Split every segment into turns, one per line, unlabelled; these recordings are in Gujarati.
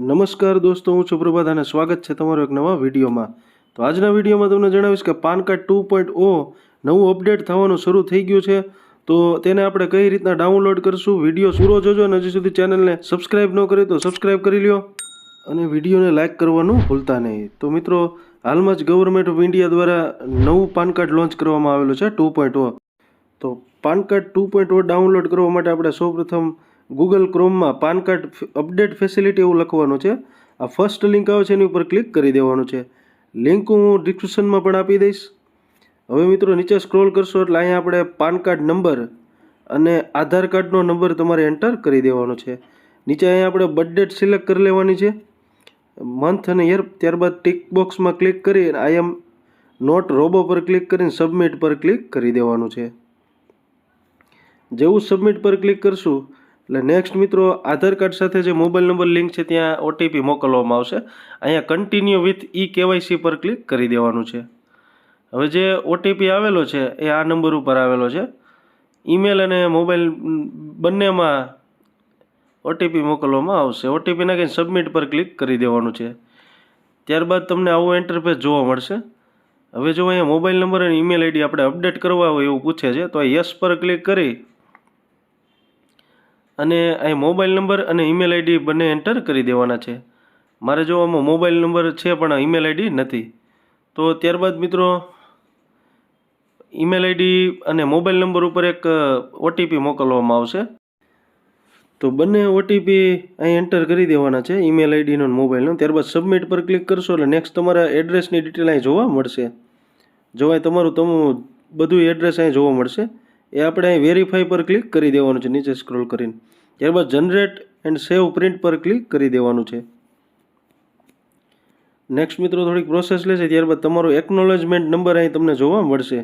નમસ્કાર દોસ્તો, હું છું અને સ્વાગત છે તમારો એક નવા વિડીયોમાં. તો આજના વિડીયોમાં તમને જણાવીશ કે PAN card two point O નવું અપડેટ થવાનું શરૂ થઈ ગયું છે. તો તેને આપણે કઈ રીતના ડાઉનલોડ કરશું, વીડિયો પૂરો જોજો અને હજી સુધી ચેનલને સબસ્ક્રાઈબ ન કરી તો સબસ્ક્રાઈબ કરી લ્યો. અને વિડીયોને લાઇક કરવાનું ભૂલતા નહીં. તો મિત્રો, હાલમાં જ ગવર્મેન્ટ ઓફ ઇન્ડિયા દ્વારા નવું પાન કાર્ડ લોન્ચ કરવામાં આવેલું છે ટુ પોઈન્ટ ઓ. તો PAN card two point O download કરવા માટે આપણે સૌપ્રથમ ગૂગલ ક્રોમમાં પાન કાર્ડ અપડેટ ફેસિલિટી એવું લખવાનું છે. આ ફર્સ્ટ લિંક આવે છે એની ઉપર ક્લિક કરી દેવાનું છે. લિંક હું ડિસ્ક્રિપ્શનમાં પણ આપી દઈશ. હવે મિત્રો નીચે સ્ક્રોલ કરશો એટલે અહીંયા આપણે પાન કાર્ડ નંબર અને આધાર કાર્ડનો નંબર તમારે એન્ટર કરી દેવાનો છે. નીચે અહીંયા આપણે બર્થ ડેટ સિલેક્ટ કરી લેવાની છે. મંથ અને યર ત્યારબાદ ટિક બોક્સમાં ક્લિક કરી આઈ એમ નોટ રોબો પર ક્લિક કરીને સબમિટ પર ક્લિક કરી દેવાનું છે. જેવું સબમિટ પર ક્લિક કરશું એટલે નેક્સ્ટ મિત્રો, આધાર કાર્ડ સાથે જે મોબાઈલ નંબર લિંક છે, ત્યાં ઓટીપી મોકલવામાં આવશે. અહીંયા કન્ટિન્યુ વિથ ઈ કેવાયસી પર ક્લિક કરી દેવાનું છે. હવે જે ઓટીપી આવેલો છે, એ આ નંબર ઉપર આવેલો છે. ઈમેલ અને મોબાઈલ બંનેમાં ઓટીપી મોકલવામાં આવશે. ઓટીપી નાખીને સબમિટ પર ક્લિક કરી દેવાનું છે. ત્યારબાદ તમને આવું એન્ટરફેસ જોવા મળશે. હવે જો અહીંયા મોબાઈલ નંબર અને ઈમેલ આઈડી આપણે અપડેટ કરવા હોય એવું પૂછે છે, તો યસ પર ક્લિક કરી અને અહીં મોબાઈલ નંબર અને ઈમેલ આઈડી બંને એન્ટર કરી દેવાના છે. મારે જો આમાં મોબાઈલ નંબર છે પણ ઈમેલ આઈડી નથી. તો ત્યારબાદ મિત્રો, ઈમેલ આઈડી અને મોબાઈલ નંબર ઉપર એક ઓટીપી મોકલવામાં આવશે. તો બંને ઓટીપી અહીં એન્ટર કરી દેવાના છે, ઈમેલ આઈડીનો અને મોબાઈલનો ત્યારબાદ સબમિટ પર ક્લિક કરશો એટલે નેક્સ્ટ તમારા એડ્રેસની ડિટેલ અહીં જોવા મળશે. જોવાય તમારું તમ બધું એડ્રેસ અહીં જોવા મળશે. એ આપણે અહીં વેરીફાઈ પર ક્લિક કરી દેવાનું છે, નીચે સ્ક્રોલ કરીને. ત્યારબાદ જનરેટ એન્ડ સેવ પ્રિન્ટ પર ક્લિક કરી દેવાનું છે. નેક્સ્ટ મિત્રો થોડીક પ્રોસેસ લેશે, ત્યારબાદ તમારો એકનોલેજમેન્ટ નંબર અહીં તમને જોવા મળશે.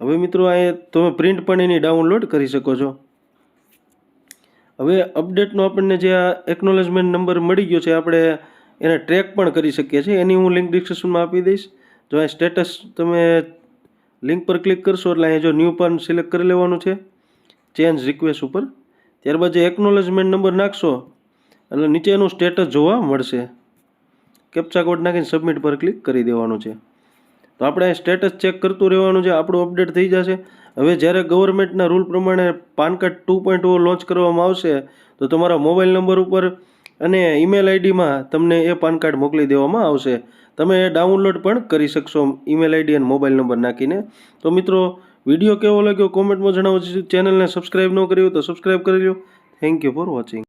હવે મિત્રો અહીં તમે પ્રિન્ટ પણ એની ડાઉનલોડ કરી શકો છો. હવે અપડેટનો આપણને જે આ એકનોલેજમેન્ટ નંબર મળી ગયો છે, આપણે એને ટ્રેક પણ કરી શકીએ છીએ. એની હું લિંક ડિસ્ક્રિપ્શનમાં આપી દઈશ. જો અહીં સ્ટેટસ તમે લિંક પર ક્લિક કરશો એટલે અહીંયા જો ન્યૂ પાન સિલેક્ટ કરી લેવાનું છે. ચેન્જ રિક્વેસ્ટ ઉપર. ત્યારબાદ જે એકનોલેજમેન્ટ નંબર નાખશો, એટલે નીચે એનું સ્ટેટસ જોવા મળશે. કેપ્ચા કોડ નાખીને સબમિટ પર ક્લિક કરી દેવાનું છે. તો આપણે સ્ટેટસ ચેક કરતું રહેવાનું છે, આપણું અપડેટ થઈ જશે. હવે જ્યારે ગવર્મેન્ટના રૂલ પ્રમાણે PAN card two point O launch કરવામાં આવશે, તો તમારા મોબાઈલ નંબર ઉપર અને ઈમેલ આઈડીમાં તમને એ પાન કાર્ડ મોકલી દેવામાં આવશે. તમે ડાઉનલોડ પણ કરી શકશો ઈમેલ આઈડી અને મોબાઈલ નંબર નાખીને. તો મિત્રો, વીડિયો કેવો લાગ્યો? કોમેન્ટમાં જણાવો ચેનલને સબસ્ક્રાઈબ ન કર્યું તો સબસ્ક્રાઈબ કરી લો થેન્ક યુ ફોર વોચિંગ